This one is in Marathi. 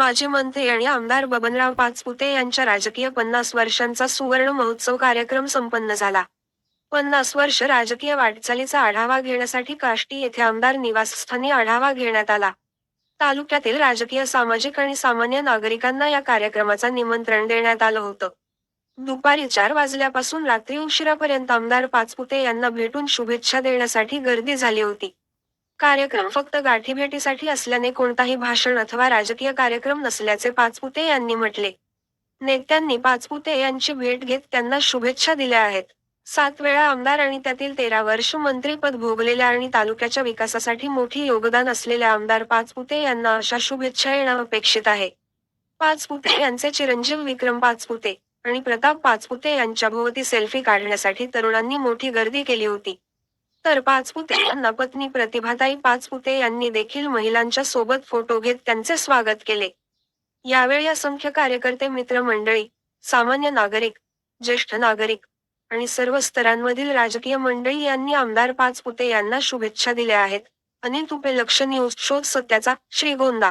माजी मंत्री आणि आमदार बबनराव पाचपुते यांच्या राजकीय पन्नास वर्षांचा सुवर्ण महोत्सव कार्यक्रम संपन्न झाला. पन्नास वर्ष राजकीय वाटचालीचा आढावा घेण्यासाठी काष्टी येथे आमदार निवासस्थानी आढावा घेण्यात आला. तालुक्यातील राजकीय सामाजिक आणि सामान्य नागरिकांना या कार्यक्रमाचा निमंत्रण देण्यात आलं होतं. दुपारी चार वाजल्यापासून रात्री उशिरापर्यंत आमदार पाचपुते यांना भेटून शुभेच्छा देण्यासाठी गर्दी झाली होती. कार्यक्रम फक्त गाठीभेटीसाठी असल्याने कोणताही भाषण अथवा राजकीय कार्यक्रम नसल्याचे पाचपुते यांनी म्हटले. नेत्यांनी पाचपुते यांची भेट घेत त्यांना शुभेच्छा दिल्या आहेत. सात वेळा आमदार आणि त्यातील तेरा वर्ष मंत्रीपद भोगलेल्या आणि तालुक्याच्या विकासासाठी मोठी योगदान असलेल्या आमदार पाचपुते यांना अशा शुभेच्छा येणं अपेक्षित आहे. पाचपुते यांचे चिरंजीव विक्रम पाचपुते आणि प्रताप पाचपुते यांच्या भोवती सेल्फी काढण्यासाठी तरुणांनी मोठी गर्दी केली होती. तर पाचपुते यांना पत्नी प्रतिभाताई पाचपुते यांनी देखील महिलांच्या सोबत फोटो घेत त्यांचे स्वागत केले. यावेळी असंख्य कार्यकर्ते मित्रमंडळी सामान्य नागरिक ज्येष्ठ नागरिक आणि सर्व स्तरांमधील राजकीय मंडळी यांनी आमदार पाचपुते यांना शुभेच्छा दिल्या आहेत. अनिल तुपे लक्ष न्यूज शोध सत्याचा श्रीगोंदा.